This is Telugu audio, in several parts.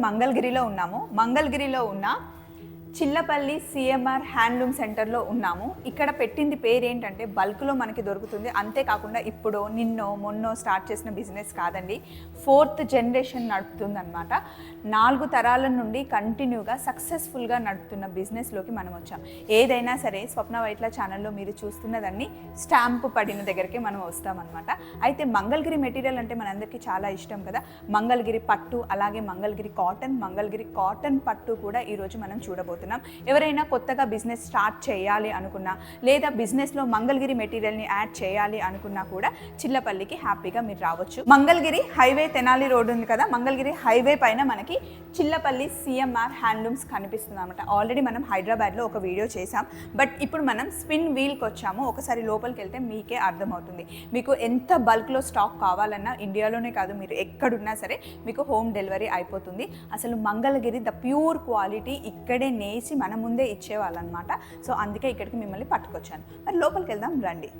మంగళగిరిలో ఉన్నాము. మంగళగిరిలో ఉన్న చిల్లపల్లి సిఎంఆర్ హ్యాండ్లూమ్ సెంటర్లో ఉన్నాము. ఇక్కడ పెట్టింది పేరు ఏంటంటే బల్క్లో మనకి దొరుకుతుంది. అంతేకాకుండా ఇప్పుడు నిన్నో మొన్నో స్టార్ట్ చేసిన బిజినెస్ కాదండి. ఫోర్త్ జనరేషన్ నడుపుతుందనమాట నాలుగు తరాల నుండి కంటిన్యూగా సక్సెస్ఫుల్గా నడుపుతున్న బిజినెస్లోకి మనం వచ్చాం. ఏదైనా సరే స్వప్న వైట్ల ఛానల్లో మీరు చూస్తున్నదాన్ని స్టాంపు పడిన దగ్గరికి మనం వస్తామన్నమాట. అయితే మంగళగిరి మెటీరియల్ అంటే మనందరికీ చాలా ఇష్టం కదా. మంగళగిరి పట్టు అలాగే మంగళగిరి కాటన్ మంగళగిరి కాటన్ పట్టు కూడా ఈరోజు మనం చూడబోతున్నాం. ఎవరైనా కొత్తగా బిజినెస్ స్టార్ట్ చేయాలి అనుకున్నా లేదా బిజినెస్లో మంగళగిరి మెటీరియల్ని యాడ్ చేయాలి అనుకున్నా కూడా చిల్లపల్లికి హ్యాపీగా మీరు రావచ్చు. మంగళగిరి హైవే తెనాలి రోడ్ ఉంది కదా మంగళగిరి హైవే పైన మనకి చిల్లపల్లి సిఎంఆర్ హ్యాండ్లూమ్స్ కనిపిస్తుంది అనమాట ఆల్రెడీ మనం హైదరాబాద్లో ఒక వీడియో చేసాం బట్ ఇప్పుడు మనం స్పిన్ వీల్కి వచ్చాము. ఒకసారి లోపలికి వెళ్తే మీకే అర్థమవుతుంది. మీకు ఎంత బల్క్లో స్టాక్ కావాలన్నా ఇండియాలోనే కాదు మీరు ఎక్కడున్నా సరే మీకు హోమ్ డెలివరీ అయిపోతుంది. అసలు మంగళగిరి ద ప్యూర్ క్వాలిటీ ఇక్కడే నేసి మన ముందే ఇచ్చేవాళ్ళనమాట. సో అందుకే ఇక్కడికి మిమ్మల్ని పట్టుకొచ్చాను. మరి లోపలికి వెళ్దాం రండి.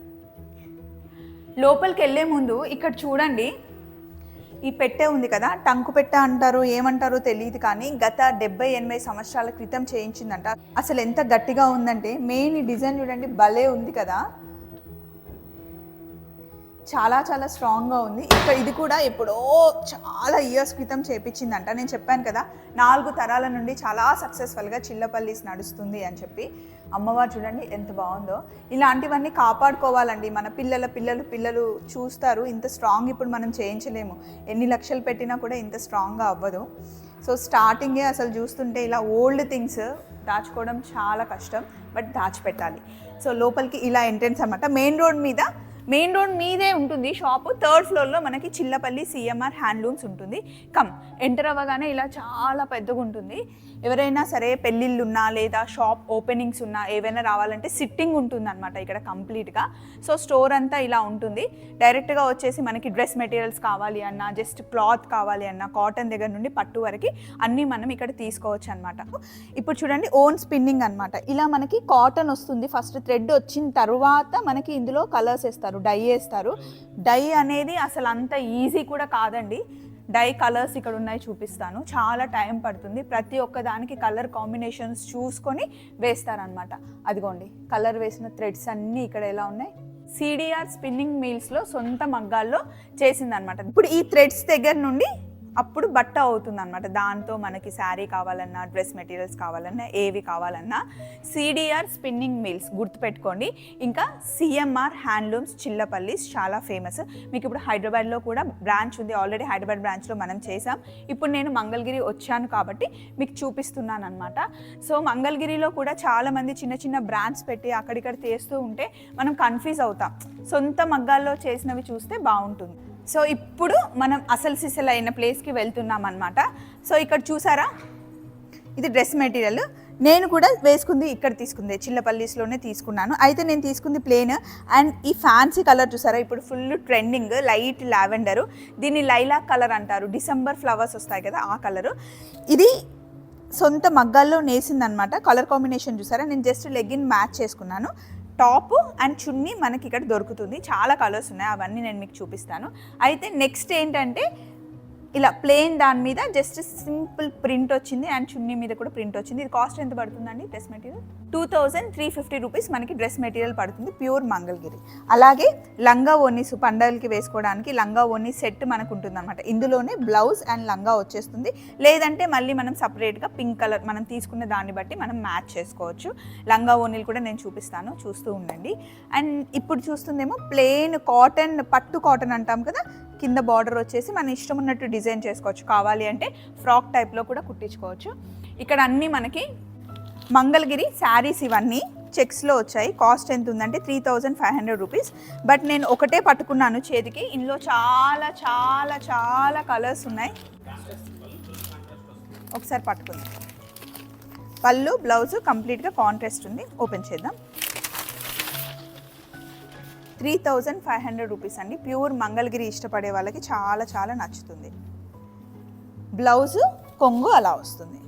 లోపలికి వెళ్ళే ముందు ఇక్కడ చూడండి ఈ పెట్టె ఉంది కదా టంకు పెట్టె అంటారు ఏమంటారో తెలియదు కానీ గత డెబ్బై ఎనభై సంవత్సరాల క్రితం చేయించిందంట. అసలు ఎంత గట్టిగా ఉందంటే మెయిన్ ఈ డిజైన్ చూడండి భలే ఉంది కదా. చాలా చాలా స్ట్రాంగ్గా ఉంది. ఇక్కడ ఇది కూడా ఎప్పుడో చాలా ఇయర్స్ క్రితం చేపించిందంట. నేను చెప్పాను కదా నాలుగు తరాల నుండి చాలా సక్సెస్ఫుల్గా చిల్లపల్లిస్ నడుస్తుంది అని చెప్పి. అమ్మవారు చూడండి ఎంత బాగుందో. ఇలాంటివన్నీ కాపాడుకోవాలండి. మన పిల్లల పిల్లలు పిల్లలు చూస్తారు ఇంత స్ట్రాంగ్ ఇప్పుడు మనం చేయించలేము. ఎన్ని లక్షలు పెట్టినా కూడా ఇంత స్ట్రాంగ్గా అవ్వదు. సో స్టార్టింగే అసలు చూస్తుంటే ఇలా ఓల్డ్ థింగ్స్ దాచుకోవడం చాలా కష్టం బట్ దాచిపెట్టాలి. సో లోపలికి ఇలా ఎంట్రెన్స్ అనమాట మెయిన్ రోడ్ మీద మెయిన్ రోడ్ మీదే ఉంటుంది షాప్ థర్డ్ ఫ్లోర్లో మనకి చిల్లపల్లి సిఎంఆర్ హ్యాండ్లూమ్స్ ఉంటుంది. కమ్ ఎంటర్ అవ్వగానే ఇలా చాలా పెద్దగా ఉంటుంది. ఎవరైనా సరే పెళ్ళిళ్ళు ఉన్నా లేదా షాప్ ఓపెనింగ్స్ ఉన్నా ఏవైనా రావాలంటే సిట్టింగ్ ఉంటుంది అనమాట ఇక్కడ కంప్లీట్గా. సో స్టోర్ అంతా ఇలా ఉంటుంది. డైరెక్ట్గా వచ్చేసి మనకి డ్రెస్ మెటీరియల్స్ కావాలి అన్నా జస్ట్ క్లాత్ కావాలి అన్నా కాటన్ దగ్గర నుండి పట్టు వరకు అన్నీ మనం ఇక్కడ తీసుకోవచ్చు అనమాట ఇప్పుడు చూడండి ఓన్ స్పిన్నింగ్ అనమాట ఇలా మనకి కాటన్ వస్తుంది. ఫస్ట్ థ్రెడ్ వచ్చిన తర్వాత మనకి ఇందులో కలర్స్ వేస్తారు. డై వేస్తారు. డై అనేది అసలు అంత ఈజీ కూడా కాదండి. డై కలర్స్ ఇక్కడ ఉన్నాయి చూపిస్తాను. చాలా టైం పడుతుంది. ప్రతి ఒక్క దానికి కలర్ కాంబినేషన్స్ చూసుకొని వేస్తారనమాట అదిగోండి కలర్ వేసిన థ్రెడ్స్ అన్నీ ఇక్కడ ఎలా ఉన్నాయి? సిడిఆర్ స్పిన్నింగ్ మీల్స్లో సొంత మగ్గాల్లో చేసిందనమాట ఇప్పుడు ఈ థ్రెడ్స్ దగ్గర నుండి అప్పుడు బట్ట అవుతుంది అనమాట దాంతో మనకి శారీ కావాలన్నా డ్రెస్ మెటీరియల్స్ కావాలన్నా ఏవి కావాలన్నా సిడిఆర్ స్పిన్నింగ్ మిల్స్ గుర్తుపెట్టుకోండి. ఇంకా సిఎంఆర్ హ్యాండ్లూమ్స్ చిల్లపల్లిస్ చాలా ఫేమస్. మీకు ఇప్పుడు హైదరాబాద్లో కూడా బ్రాంచ్ ఉంది. ఆల్రెడీ హైదరాబాద్ బ్రాంచ్లో మనం చేసాం ఇప్పుడు నేను మంగళగిరి వచ్చాను కాబట్టి మీకు చూపిస్తున్నాను అనమాట సో మంగళగిరిలో కూడా చాలామంది చిన్న చిన్న బ్రాండ్స్ పెట్టి అక్కడిక్కడ చేస్తూ ఉంటే మనం కన్ఫ్యూజ్ అవుతాం. సొంత మగ్గాల్లో చేసినవి చూస్తే బాగుంటుంది. సో ఇప్పుడు మనం అసలు సిసలు అయిన ప్లేస్కి వెళ్తున్నాం అనమాట సో ఇక్కడ చూసారా? ఇది డ్రెస్ మెటీరియల్. నేను కూడా వేసుకుంది ఇక్కడ తీసుకుంది చిల్లపల్లీస్లోనే తీసుకున్నాను. అయితే నేను తీసుకుంది ప్లేన్. అండ్ ఈ ఫ్యాన్సీ కలర్ చూసారా? ఇప్పుడు ఫుల్ ట్రెండింగ్ లైట్ లావెండర్. దీన్ని లైలాక్ కలర్ అంటారు. డిసెంబర్ ఫ్లవర్స్ వస్తాయి కదా ఆ కలరు. ఇది సొంత మగ్గాల్లో నేసిందనమాట కలర్ కాంబినేషన్ చూసారా? నేను జస్ట్ లెగ్గిన్ మ్యాచ్ చేసుకున్నాను. టాప్ అండ్ చున్నీ మనకి ఇక్కడ దొరుకుతుంది. చాలా కలర్స్ ఉన్నాయి. అవన్నీ నేను మీకు చూపిస్తాను. అయితే నెక్స్ట్ ఏంటంటే ఇలా ప్లెయిన్ దాని మీద జస్ట్ సింపుల్ ప్రింట్ వచ్చింది. అండ్ చున్నీ మీద కూడా ప్రింట్ వచ్చింది. ఇది కాస్ట్ ఎంత పడుతుందండి? Dress material? Two thousand three fifty rupees మనకి డ్రెస్ మెటీరియల్ పడుతుంది ప్యూర్ మంగళగిరి. అలాగే లంగా ఓనీస్ పండగలకి వేసుకోవడానికి లంగా ఓనీ సెట్ మనకు ఉంటుంది అనమాట ఇందులోనే బ్లౌజ్ అండ్ లంగా వచ్చేస్తుంది. లేదంటే మళ్ళీ మనం సపరేట్గా పింక్ కలర్ మనం తీసుకున్న దాన్ని బట్టి మనం మ్యాచ్ చేసుకోవచ్చు. లంగా ఓనీలు కూడా నేను చూపిస్తాను చూస్తూ ఉండండి. అండ్ ఇప్పుడు చూస్తుందేమో ప్లెయిన్ కాటన్ పట్టు కాటన్ అంటాం కదా కింద బార్డర్ వచ్చేసి మన ఇష్టం ఉన్నట్టు డిజైన్ చేసుకోవచ్చు. కావాలి అంటే ఫ్రాక్ టైప్లో కూడా కుట్టించుకోవచ్చు. ఇక్కడ అన్నీ మనకి మంగళగిరి శారీస్ ఇవన్నీ చెక్స్లో వచ్చాయి. కాస్ట్ ఎంత ఉందంటే three thousand five hundred rupees. But నేను ఒకటే పట్టుకున్నాను చేతికి. ఇందులో చాలా చాలా చాలా కలర్స్ ఉన్నాయి. ఒకసారి పట్టుకుందాం. పళ్ళు బ్లౌజ్ కంప్లీట్గా కాంట్రాస్ట్ ఉంది. ఓపెన్ చేద్దాం. Three thousand five hundred rupees అండి. ప్యూర్ మంగళగిరి ఇష్టపడే వాళ్ళకి చాలా చాలా నచ్చుతుంది. బ్లౌజు కొంగు అలా వస్తుంది.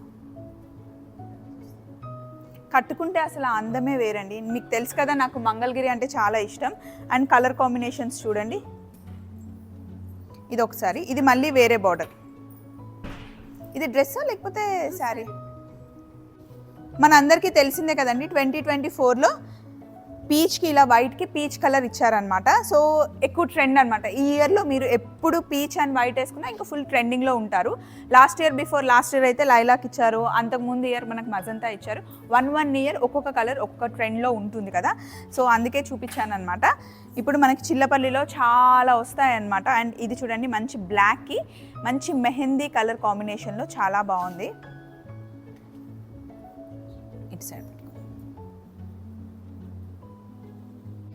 కట్టుకుంటే అసలు ఆ అందమే వేరండి. మీకు తెలుసు కదా నాకు మంగళగిరి అంటే చాలా ఇష్టం. అండ్ కలర్ కాంబినేషన్స్ చూడండి. ఇది ఒకసారి. ఇది మళ్ళీ వేరే బార్డర్. ఇది డ్రెస్సా లేకపోతే శారీ? మన అందరికీ తెలిసిందే కదండి ట్వంటీ ట్వంటీ ఫోర్లో పీచ్కి ఇలా వైట్కి పీచ్ కలర్ ఇచ్చారనమాట సో ఎక్కువ ట్రెండ్ అనమాట ఈ ఇయర్లో మీరు ఎప్పుడు పీచ్ అండ్ వైట్ వేసుకున్నా ఇంకా ఫుల్ ట్రెండింగ్లో ఉంటారు. Last year before last year అయితే లైలాక్ ఇచ్చారు. అంతకుముందు ఇయర్ మనకు మజంతా ఇచ్చారు. వన్ వన్ ఇయర్ ఒక్కొక్క కలర్ ఒక్కొక్క ట్రెండ్లో ఉంటుంది కదా. సో అందుకే చూపించాను అనమాట ఇప్పుడు మనకి చిల్లపల్లిలో చాలా వస్తాయన్నమాట. అండ్ ఇది చూడండి మంచి బ్లాక్కి మంచి మెహందీ కలర్ కాంబినేషన్లో చాలా బాగుంది. It side.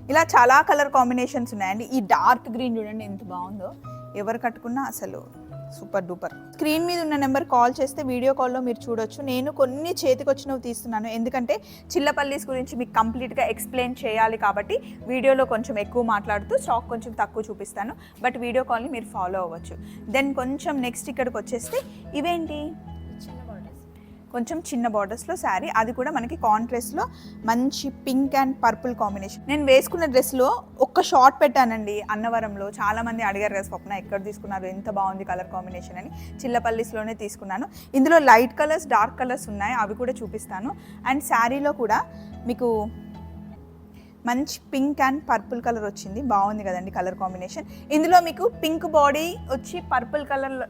ఇలా చాలా కలర్ కాంబినేషన్స్ ఉన్నాయండి. ఈ డార్క్ గ్రీన్ చూడండి ఎంత బాగుందో. ఎవరు కట్టుకున్నా అసలు సూపర్ డూపర్. స్క్రీన్ మీద ఉన్న నెంబర్ కాల్ చేస్తే వీడియో కాల్లో మీరు చూడొచ్చు. నేను కొన్ని చేతికి వచ్చినవి తీస్తున్నాను. ఎందుకంటే చిల్లపల్లీస్ గురించి మీకు కంప్లీట్గా ఎక్స్ప్లెయిన్ చేయాలి కాబట్టి వీడియోలో కొంచెం ఎక్కువ మాట్లాడుతూ స్టాక్ కొంచెం తక్కువ చూపిస్తాను. బట్ వీడియో కాల్ని మీరు ఫాలో అవ్వచ్చు. దెన్ కొంచెం నెక్స్ట్ ఇక్కడికి వచ్చేస్తే ఇవేంటి? కొంచెం చిన్న బార్డర్స్లో శారీ అది కూడా మనకి కాంట్రాస్ట్లో మంచి పింక్ అండ్ పర్పుల్ కాంబినేషన్ నేను వేసుకున్న డ్రెస్లో ఒక్క షార్ట్ పెట్టానండి అన్నవరంలో. చాలామంది అడిగారు కదా స్వప్న ఎక్కడ తీసుకున్నారు? ఎంత బాగుంది కలర్ కాంబినేషన్ అని. చిల్లపల్లిస్లోనే తీసుకున్నాను. ఇందులో లైట్ కలర్స్ డార్క్ కలర్స్ ఉన్నాయి. అవి కూడా చూపిస్తాను. అండ్ శారీలో కూడా మీకు మంచి పింక్ అండ్ పర్పుల్ కలర్ వచ్చింది. బాగుంది కదండి కలర్ కాంబినేషన్ ఇందులో మీకు పింక్ బాడీ వచ్చి పర్పుల్ కలర్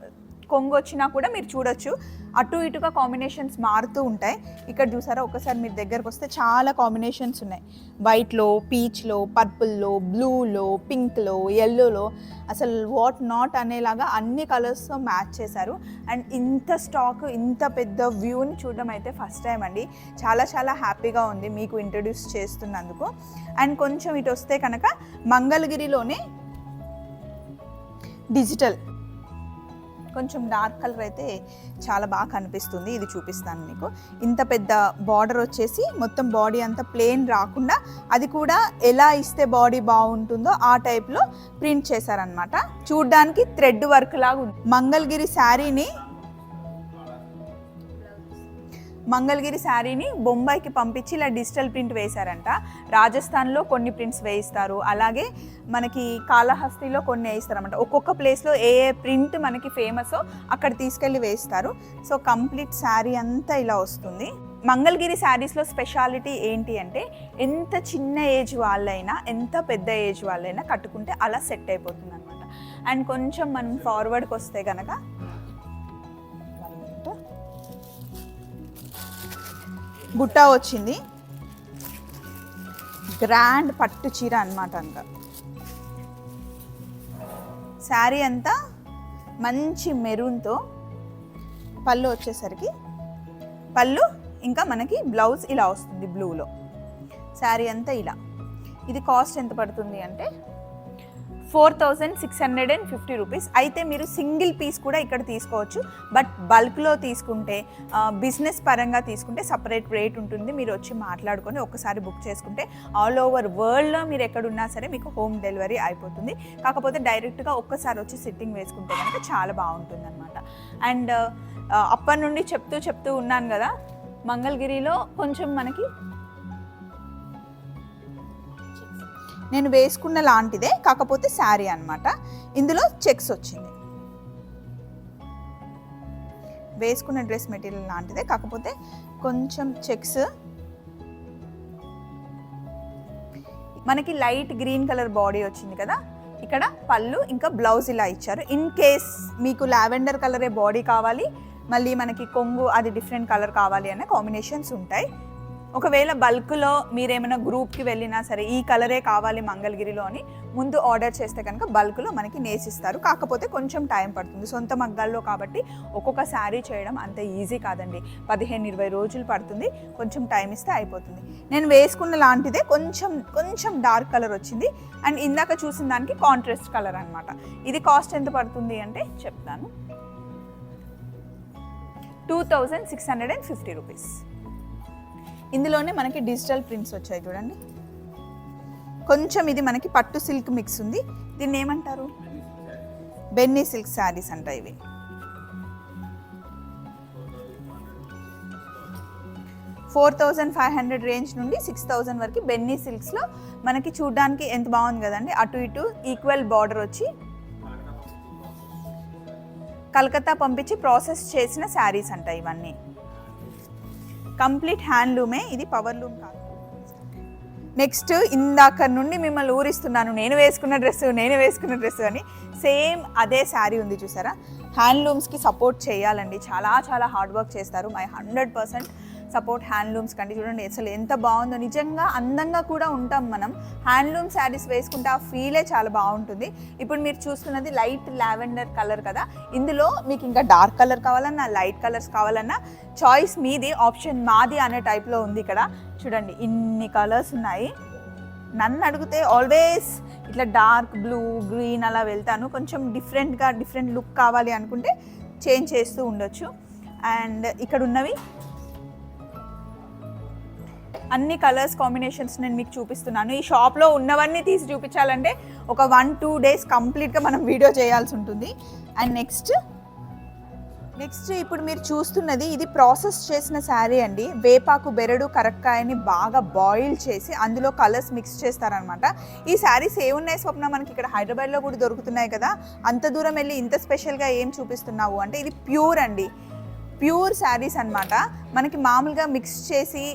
కొంగు వచ్చినా కూడా మీరు చూడొచ్చు. అటు ఇటుగా కాంబినేషన్స్ మారుతూ ఉంటాయి. ఇక్కడ చూసారా? ఒకసారి మీరు దగ్గరకు వస్తే చాలా కాంబినేషన్స్ ఉన్నాయి. వైట్లో పీచ్లో పర్పుల్లో బ్లూలో పింక్లో ఎల్లోలో అసలు వాట్ నాట్ అనేలాగా అన్ని కలర్స్తో మ్యాచ్ చేశారు. అండ్ ఇంత స్టాక్ ఇంత పెద్ద వ్యూని చూడడం అయితే ఫస్ట్ టైం అండి. చాలా చాలా హ్యాపీగా ఉంది మీకు ఇంట్రడ్యూస్ చేస్తున్నందుకు. అండ్ కొంచెం ఇటు వస్తే కనుక మంగళగిరిలోనే డిజిటల్ కొంచెం డార్క్ కలర్ అయితే చాలా బాగా కనిపిస్తుంది. ఇది చూపిస్తాను మీకు. ఇంత పెద్ద బార్డర్ వచ్చేసి మొత్తం బాడీ అంతా ప్లేన్ రాకుండా అది కూడా ఎలా ఇస్తే బాడీ బాగుంటుందో ఆ టైప్లో ప్రింట్ చేశారనమాట చూడ్డానికి థ్రెడ్ వర్క్ లాగా ఉంది మంగళగిరి శారీని మంగళగిరి శారీని బొంబాయికి పంపించి ఇలా డిజిటల్ ప్రింట్ వేశారంట. రాజస్థాన్లో కొన్ని ప్రింట్స్ వేయిస్తారు. అలాగే మనకి కాళహస్తిలో కొన్ని వేయిస్తారనమాట ఒక్కొక్క ప్లేస్లో ఏ ఏ ప్రింట్ మనకి ఫేమసో అక్కడ తీసుకెళ్ళి వేయిస్తారు. సో కంప్లీట్ శారీ అంతా ఇలా వస్తుంది. మంగళగిరి శారీస్లో స్పెషాలిటీ ఏంటి అంటే ఎంత చిన్న ఏజ్ వాళ్ళైనా ఎంత పెద్ద ఏజ్ వాళ్ళైనా కట్టుకుంటే అలా సెట్ అయిపోతుంది అనమాట అండ్ కొంచెం మనం ఫార్వర్డ్కి వస్తే కనుక బుట్ట వచ్చింది. గ్రాండ్ పట్టు చీర అనమాట అంత. శారీ అంతా మంచి మెరూన్తో పళ్ళు వచ్చేసరికి పళ్ళు ఇంకా మనకి బ్లౌజ్ ఇలా వస్తుంది బ్లూలో. శారీ అంతా ఇలా. ఇది కాస్ట్ ఎంత పడుతుంది అంటే four thousand six hundred and fifty rupees. అయితే మీరు సింగిల్ పీస్ కూడా ఇక్కడ తీసుకోవచ్చు. బట్ బల్క్లో తీసుకుంటే బిజినెస్ పరంగా తీసుకుంటే సపరేట్ రేట్ ఉంటుంది. మీరు వచ్చి మాట్లాడుకొని ఒకసారి బుక్ చేసుకుంటే ఆల్ ఓవర్ వరల్డ్లో మీరు ఎక్కడున్నా సరే మీకు హోమ్ డెలివరీ అయిపోతుంది. కాకపోతే డైరెక్ట్గా ఒక్కసారి వచ్చి సిట్టింగ్ వేసుకుంటే కనుక చాలా బాగుంటుంది అనమాట అండ్ అప్పటి నుండి చెప్తూ చెప్తూ ఉన్నాను కదా మంగళగిరిలో కొంచెం మనకి నేను వేసుకున్న లాంటిదే కాకపోతే శారీ అనమాట ఇందులో చెక్స్ వచ్చింది. వేసుకున్న డ్రెస్ మెటీరియల్ లాంటిదే కాకపోతే కొంచెం చెక్స్. మనకి లైట్ గ్రీన్ కలర్ బాడీ వచ్చింది కదా ఇక్కడ పళ్ళు ఇంకా బ్లౌజ్ ఇలా ఇచ్చారు. ఇన్ కేస్ మీకు లావెండర్ కలరే బాడీ కావాలి మళ్ళీ మనకి కొంగు అది డిఫరెంట్ కలర్ కావాలి అనే కాంబినేషన్స్ ఉంటాయి. ఒకవేళ బల్క్లో మీరేమైనా గ్రూప్కి వెళ్ళినా సరే ఈ కలరే కావాలి మంగళగిరిలో అని ముందు ఆర్డర్ చేస్తే కనుక బల్క్లో మనకి నేసిస్తారు. కాకపోతే కొంచెం టైం పడుతుంది. సొంత మగ్గాల్లో కాబట్టి ఒక్కొక్క శారీ చేయడం అంత ఈజీ కాదండి. పదిహేను ఇరవై రోజులు పడుతుంది. కొంచెం టైం ఇస్తే అయిపోతుంది. నేను వేసుకున్న లాంటిదే కొంచెం కొంచెం డార్క్ కలర్ వచ్చింది. అండ్ ఇందాక చూసిన దానికి కాంట్రాస్ట్ కలర్ అనమాట ఇది కాస్ట్ ఎంత పడుతుంది అంటే చెప్తాను. Two thousand six hundred and fifty rupees. ఇందులోనే మనకి డిజిటల్ ప్రింట్స్ వచ్చాయి చూడండి. కొంచెం ఇది మనకి పట్టు సిల్క్ మిక్స్ ఉంది. దీన్ని ఏమంటారు? బెన్నీ సిల్క్ శారీస్ అంట ఇవి. Four thousand five hundred range నుండి సిక్స్ థౌజండ్ వరకు బెన్నీ సిల్క్స్లో మనకి చూడడానికి ఎంత బాగుంది కదండి? అటు ఇటు ఈక్వల్ బార్డర్ వచ్చి కలకత్తా పంపించి ప్రాసెస్ చేసిన శారీస్ అంట ఇవన్నీ. కంప్లీట్ హ్యాండ్లూమే ఇది పవర్ లూమ్ కాదు. నెక్స్ట్ ఇందాక నుండి మిమ్మల్ని ఊరిస్తున్నాను నేను వేసుకున్న డ్రెస్ నేను వేసుకున్న డ్రెస్ అని సేమ్ అదే శారీ ఉంది చూసారా? హ్యాండ్లూమ్స్కి సపోర్ట్ చేయాలండి. చాలా చాలా హార్డ్ వర్క్ చేస్తారు. My hundred percent support handlooms కండి చూడండి అసలు ఎంత బాగుందో. నిజంగా అందంగా కూడా ఉంటాం మనం. హ్యాండ్లూమ్ శారీస్ వేసుకుంటే ఆ ఫీలే చాలా బాగుంటుంది. ఇప్పుడు మీరు చూస్తున్నది లైట్ లావెండర్ కలర్ కదా. ఇందులో మీకు ఇంకా డార్క్ కలర్ కావాలన్నా లైట్ కలర్స్ కావాలన్నా చాయిస్ మీది ఆప్షన్ మాది అనే టైప్లో ఉంది ఇక్కడ. చూడండి ఇన్ని కలర్స్ ఉన్నాయి. నన్ను అడిగితే ఆల్వేస్ ఇట్లా డార్క్ బ్లూ గ్రీన్ అలా వెళ్తాను. కొంచెం డిఫరెంట్గా డిఫరెంట్ లుక్ కావాలి అనుకుంటే చేంజ్ చేస్తూ ఉండొచ్చు. అండ్ ఇక్కడ ఉన్నవి అన్ని కలర్స్ కాంబినేషన్స్ నేను మీకు చూపిస్తున్నాను. ఈ షాప్లో ఉన్నవన్నీ తీసి చూపించాలంటే ఒక వన్ టూ డేస్ కంప్లీట్గా మనం వీడియో చేయాల్సి ఉంటుంది. అండ్ నెక్స్ట్ నెక్స్ట్ ఇప్పుడు మీరు చూస్తున్నది ఇది ప్రాసెస్ చేసిన శారీ అండి. వేపాకు బెరడు కరక్కాయని బాగా బాయిల్ చేసి అందులో కలర్స్ మిక్స్ చేస్తారనమాట. ఈ శారీస్ ఏమున్నాయి స్వప్న? మనకి ఇక్కడ హైదరాబాద్లో కూడా దొరుకుతున్నాయి కదా. అంత దూరం వెళ్ళి ఇంత స్పెషల్గా ఏం చూపిస్తున్నావు అంటే ఇది ప్యూర్ అండి. ప్యూర్ శారీస్ అన్నమాట. మనకి మామూలుగా మిక్స్ చేసి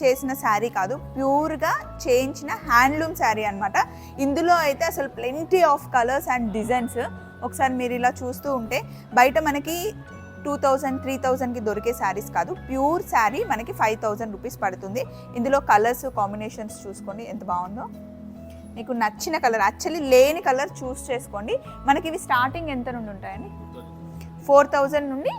చేసిన శారీ కాదు ప్యూర్గా చేయించిన హ్యాండ్లూమ్ శారీ అనమాట ఇందులో అయితే అసలు plenty of colours and designs ఒకసారి మీరు ఇలా చూస్తూ ఉంటే బయట మనకి టూ థౌజండ్ త్రీ థౌజండ్కి దొరికే శారీస్ కాదు. ప్యూర్ శారీ మనకి ఫైవ్ థౌజండ్ రూపీస్ పడుతుంది. ఇందులో కలర్స్ కాంబినేషన్స్ చూసుకోండి ఎంత బాగుందో. మీకు నచ్చిన కలర్ యాక్చువల్లీ లేని కలర్ చూస్ చేసుకోండి. మనకి ఇవి స్టార్టింగ్ ఎంత నుండి ఉంటాయండి? ఫోర్ థౌజండ్ నుండి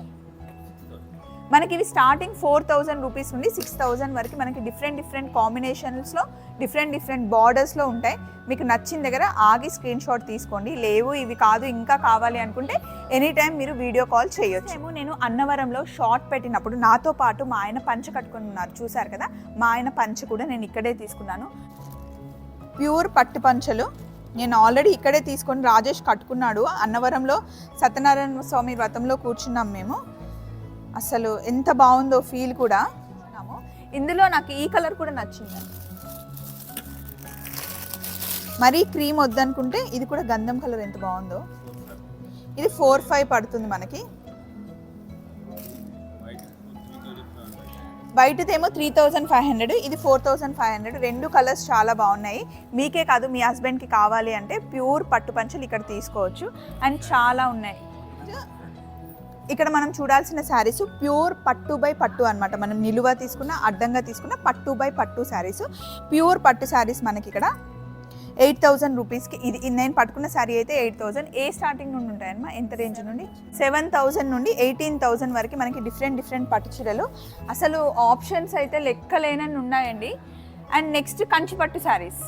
మనకి ఇవి స్టార్టింగ్ ఫోర్ థౌజండ్ రూపీస్ నుండి సిక్స్ థౌజండ్ వరకు మనకి డిఫరెంట్ డిఫరెంట్ కాంబినేషన్స్లో డిఫరెంట్ డిఫరెంట్ బార్డర్స్లో ఉంటాయి. మీకు నచ్చిన దగ్గర ఆగి స్క్రీన్ షాట్ తీసుకోండి. లేవు ఇవి కాదు ఇంకా కావాలి అనుకుంటే ఎనీ టైం మీరు వీడియో కాల్ చేయొచ్చు. ఏమో నేను అన్నవరంలో షార్ట్ పెట్టినప్పుడు నాతో పాటు మా ఆయన పంచ కట్టుకొని ఉన్నారు. చూసారు కదా? మా ఆయన పంచ కూడా నేను ఇక్కడే తీసుకున్నాను. ప్యూర్ పట్టు పంచలు. నేను ఆల్రెడీ ఇక్కడే తీసుకొని రాజేష్ కట్టుకున్నాడు. అన్నవరంలో సత్యనారాయణ స్వామి వ్రతంలో కూర్చున్నాం మేము. అసలు ఎంత బాగుందో ఫీల్ కూడా ఇందులో నాకు ఈ కలర్ కూడా నచ్చింది. మరీ క్రీమ్ వద్దనుకుంటే ఇది కూడా గంధం కలర్ ఎంత బాగుందో. ఇది ఫోర్ ఫైవ్ పడుతుంది మనకి. బయటదేమో త్రీ థౌజండ్ ఫైవ్ హండ్రెడ్ ఇది ఫోర్ థౌజండ్ ఫైవ్ హండ్రెడ్ రెండు కలర్స్ చాలా బాగున్నాయి. మీకే కాదు మీ హస్బెండ్కి కావాలి అంటే ప్యూర్ పట్టు పంచలు ఇక్కడ తీసుకోవచ్చు. అండ్ చాలా ఉన్నాయి. ఇక్కడ మనం చూడాల్సిన శారీస్ ప్యూర్ పట్టు బై పట్టు అనమాట మనం నిలువ తీసుకున్న అడ్డంగా తీసుకున్న పట్టు బై పట్టు శారీస్. ప్యూర్ పట్టు శారీస్ మనకి ఇక్కడ ఎయిట్ థౌజండ్ రూపీస్కి. ఇది నేను పట్టుకున్న శారీ అయితే ఎయిట్ థౌజండ్ ఏ స్టార్టింగ్ నుండి ఉంటాయన్నమా? ఎంత రేంజ్ నుండి? సెవెన్ థౌజండ్ నుండి ఎయిటీన్ థౌజండ్ వరకు మనకి డిఫరెంట్ డిఫరెంట్ పట్టు చీరలు. అసలు ఆప్షన్స్ అయితే లెక్కలేనని ఉన్నాయండి. అండ్ నెక్స్ట్ కంచి పట్టు శారీస్.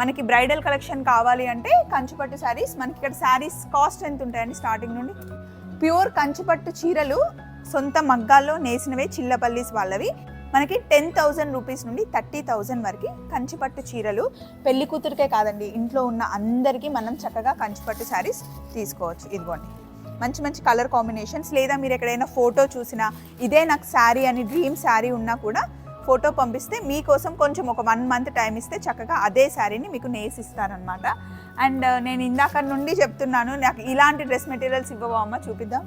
మనకి బ్రైడల్ కలెక్షన్ కావాలి అంటే కంచిపట్టు శారీస్. మనకి ఇక్కడ శారీస్ కాస్ట్ ఎంత ఉంటాయండి స్టార్టింగ్ నుండి? ప్యూర్ కంచిపట్టు చీరలు సొంత మగ్గాల్లో నేసినవే చిల్లపల్లీస్ వాళ్ళవి. మనకి టెన్ థౌజండ్ రూపీస్ నుండి థర్టీ థౌజండ్ వరకు కంచిపట్టు చీరలు. పెళ్ళి కూతురికే కాదండి ఇంట్లో ఉన్న అందరికీ మనం చక్కగా కంచిపట్టు శారీస్ తీసుకోవచ్చు. ఇదిగోండి. మంచి మంచి కలర్ కాంబినేషన్స్ లేదా మీరు ఎక్కడైనా ఫోటో చూసినా ఇదే నాకు శారీ అని డ్రీమ్ శారీ ఉన్నా కూడా ఫోటో పంపిస్తే మీకోసం కొంచెం ఒక వన్ మంత్ టైం ఇస్తే చక్కగా అదే శారీని మీకు నేసిస్తారనమాట అండ్ uh, నేను ఇందాక నుండి చెప్తున్నాను నాకు ఇలాంటి డ్రెస్ మెటీరియల్స్ ఇవ్వవా అమ్మ? చూపిద్దాం.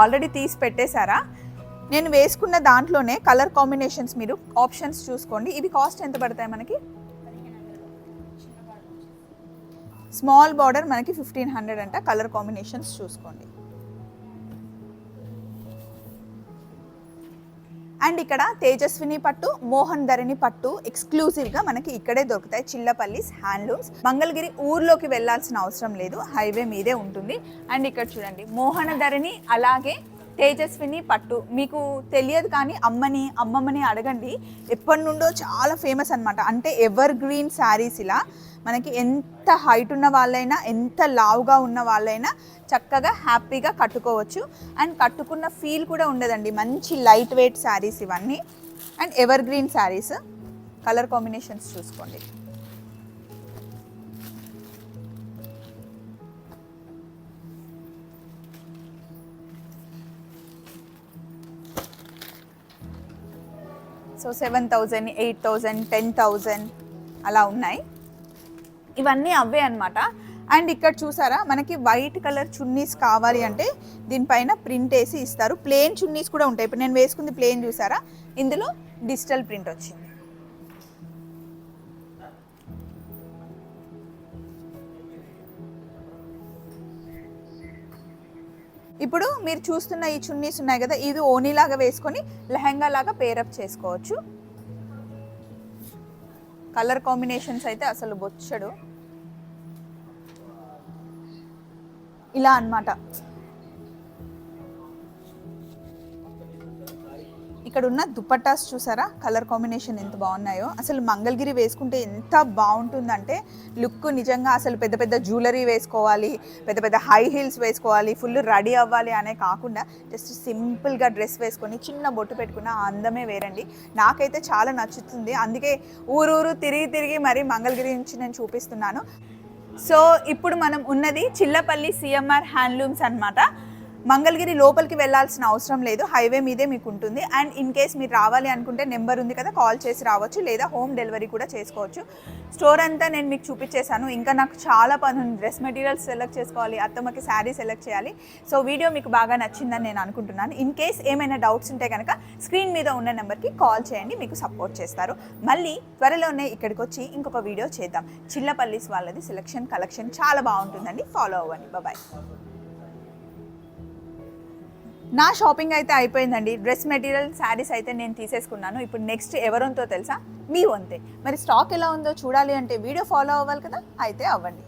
ఆల్రెడీ తీసి పెట్టేశారా? నేను వేసుకున్న దాంట్లోనే కలర్ కాంబినేషన్స్ మీరు ఆప్షన్స్ చూసుకోండి. ఇవి కాస్ట్ ఎంత పడతాయి మనకి? స్మాల్ బార్డర్ మనకి ఫిఫ్టీన్ హండ్రెడ్ అంట కలర్ కాంబినేషన్స్ చూసుకోండి. అండ్ ఇక్కడ తేజస్విని పట్టు మోహన్ ధరిని పట్టు ఎక్స్క్లూజివ్గా మనకి ఇక్కడే దొరుకుతాయి. చిల్లపల్లిస్ హ్యాండ్లూమ్స్. మంగళగిరి ఊర్లోకి వెళ్ళాల్సిన అవసరం లేదు. హైవే మీదే ఉంటుంది. అండ్ ఇక్కడ చూడండి మోహన ధరిని అలాగే తేజస్విని పట్టు. మీకు తెలియదు కానీ అమ్మని అమ్మమ్మని అడగండి. ఎప్పటి నుండో చాలా ఫేమస్ అన్నమాట. అంటే ఎవర్ గ్రీన్ శారీస్ ఇలా మనకి ఎంత హైట్ ఉన్న వాళ్ళైనా ఎంత లావుగా ఉన్న వాళ్ళైనా చక్కగా హ్యాపీగా కట్టుకోవచ్చు. అండ్ కట్టుకున్న ఫీల్ కూడా ఉండదండి. మంచి లైట్ వెయిట్ శారీస్ ఇవన్నీ. And evergreen sarees colour combinations చూసుకోండి. So seven thousand eight thousand ten thousand అలా ఉన్నాయి. ఇవన్నీ అవే అనమాట అండ్ ఇక్కడ చూసారా మనకి వైట్ కలర్ చున్నీస్ కావాలి అంటే దీనిపైన ప్రింట్ వేసి ఇస్తారు. ప్లేన్ చున్నీస్ కూడా ఉంటాయి. ఇప్పుడు నేను వేసుకుంది ప్లేన్ చూసారా? ఇందులో డిజిటల్ ప్రింట్ వచ్చింది. ఇప్పుడు మీరు చూస్తున్న ఈ చున్నీస్ ఉన్నాయి కదా ఇది ఓనీలాగా వేసుకొని లెహంగా లాగా పేరప్ చేసుకోవచ్చు. కలర్ కాంబినేషన్స్ అయితే అసలు బొచ్చడు. ఇలా అన్నమాట. ఇక్కడ ఉన్న దుపట్టాస్ చూసారా? కలర్ కాంబినేషన్ ఎంత బాగున్నాయో. అసలు మంగళగిరి వేసుకుంటే ఎంత బాగుంటుందంటే లుక్ నిజంగా అసలు పెద్ద పెద్ద జ్యువెలరీ వేసుకోవాలి పెద్ద పెద్ద హై హీల్స్ వేసుకోవాలి ఫుల్ రెడీ అవ్వాలి అనే కాకుండా జస్ట్ సింపుల్గా డ్రెస్ వేసుకొని చిన్న బొట్టు పెట్టుకున్న అందమే వేరండి. నాకైతే చాలా నచ్చుతుంది. అందుకే ఊరూరు తిరిగి తిరిగి మరి మంగళగిరి నుంచి నేను చూపిస్తున్నాను. సో ఇప్పుడు మనం ఉన్నది చిల్లపల్లి సిఎంఆర్ హ్యాండ్లూమ్స్ అనమాట మంగళగిరి లోపలికి వెళ్ళాల్సిన అవసరం లేదు. హైవే మీదే మీకు ఉంటుంది అండ్ ఇన్ కేస్ మీరు రావాలి అనుకుంటే నెంబర్ ఉంది కదా కాల్ చేసి రావచ్చు. లేదా హోమ్ డెలివరీ కూడా చేసుకోవచ్చు. స్టోర్ అంతా నేను మీకు చూపించేశాను. ఇంకా నాకు చాలా పని ఉంది. డ్రెస్ మెటీరియల్స్ సెలెక్ట్ చేసుకోవాలి. అత్తమ్మకి శారీ సెలెక్ట్ చేయాలి. సో వీడియో మీకు బాగా నచ్చిందని నేను అనుకుంటున్నాను. ఇన్ కేస్ ఏమైనా డౌట్స్ ఉంటే కనుక స్క్రీన్ మీద ఉన్న నెంబర్కి కాల్ చేయండి. మీకు సపోర్ట్ చేస్తారు. మళ్ళీ త్వరలోనే ఇక్కడికి వచ్చి ఇంకొక వీడియో చేద్దాం. చిల్లపల్లిస్ వాళ్ళది సెలెక్షన్ కలెక్షన్ చాలా బాగుంటుందండి. ఫాలో అవ్వండి. బాయ్ నా షాపింగ్ అయితే అయిపోయిందండి. డ్రెస్ మెటీరియల్ శారీస్ అయితే నేను తీసేసుకున్నాను. ఇప్పుడు నెక్స్ట్ ఎవరంతో తెలుసా? మీ వంతే. మరి స్టాక్ ఎలా ఉందో చూడాలి అంటే వీడియో ఫాలో అవ్వాలి కదా? అయితే అవ్వండి.